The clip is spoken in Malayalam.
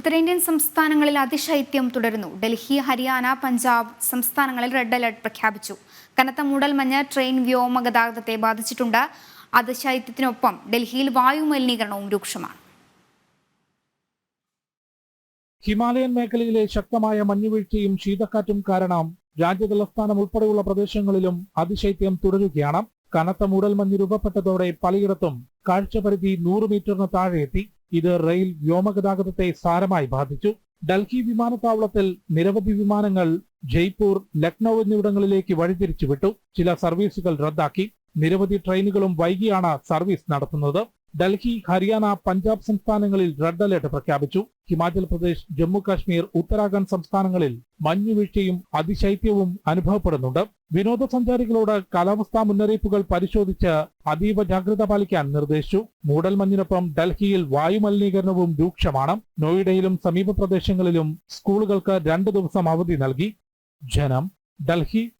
ഉത്തരേന്ത്യൻ സംസ്ഥാനങ്ങളിൽ അതിശൈത്യം തുടരുന്നു. ഡൽഹി ഹരിയാന പഞ്ചാബ് സംസ്ഥാനങ്ങളിൽ റെഡ് അലർട്ട് പ്രഖ്യാപിച്ചു. കനത്ത മൂടൽമഞ്ഞ് ട്രെയിൻ വ്യോമ ഗതാഗതത്തെ ബാധിച്ചിട്ടുണ്ട്. അതിശൈത്യത്തിനൊപ്പം ഡൽഹിയിൽ വായു മലിനീകരണവും രൂക്ഷമാണ്. ഹിമാലയൻ മേഖലയിലെ ശക്തമായ മഞ്ഞുവീഴ്ചയും ശീതക്കാറ്റും കാരണം രാജ്യതലസ്ഥാനം ഉൾപ്പെടെയുള്ള പ്രദേശങ്ങളിലും അതിശൈത്യം തുടരുകയാണ്. കനത്ത മൂടൽമഞ്ഞ് രൂപപ്പെട്ടതോടെ പലയിടത്തും കാഴ്ചപരിധി നൂറ് മീറ്ററിന് താഴെ എത്തി ഇത് റെയിൽ വ്യോമഗതാഗതത്തെ സാരമായി ബാധിച്ചു. ഡൽഹി വിമാനത്താവളത്തിൽ നിരവധി വിമാനങ്ങൾ ജയ്പൂർ ലക്നൌ എന്നിവിടങ്ങളിലേക്ക് വഴിതിരിച്ചുവിട്ടു. ചില സർവീസുകൾ റദ്ദാക്കി. നിരവധി ട്രെയിനുകളും വൈകിയാണ് സർവീസ് നടത്തുന്നത്. ഡൽഹി ഹരിയാന പഞ്ചാബ് സംസ്ഥാനങ്ങളിൽ റെഡ് അലർട്ട് പ്രഖ്യാപിച്ചു. ഹിമാചൽ പ്രദേശ് ജമ്മു കാശ്മീർ ഉത്തരാഖണ്ഡ് സംസ്ഥാനങ്ങളിൽ മഞ്ഞുവീഴ്ചയും അതിശൈത്യവും അനുഭവപ്പെടുന്നുണ്ട്. വിനോദസഞ്ചാരികളോട് കാലാവസ്ഥാ മുന്നറിയിപ്പുകൾ പരിശോധിച്ച് അതീവ ജാഗ്രത പാലിക്കാൻ നിർദ്ദേശിച്ചു. മൂടൽമഞ്ഞിനൊപ്പം ഡൽഹിയിൽ വായുമലിനീകരണവും രൂക്ഷമാണ്. നോയിഡയിലും സമീപ പ്രദേശങ്ങളിലും സ്കൂളുകൾക്ക് രണ്ടു ദിവസം അവധി നൽകി. ജനം ഡൽഹി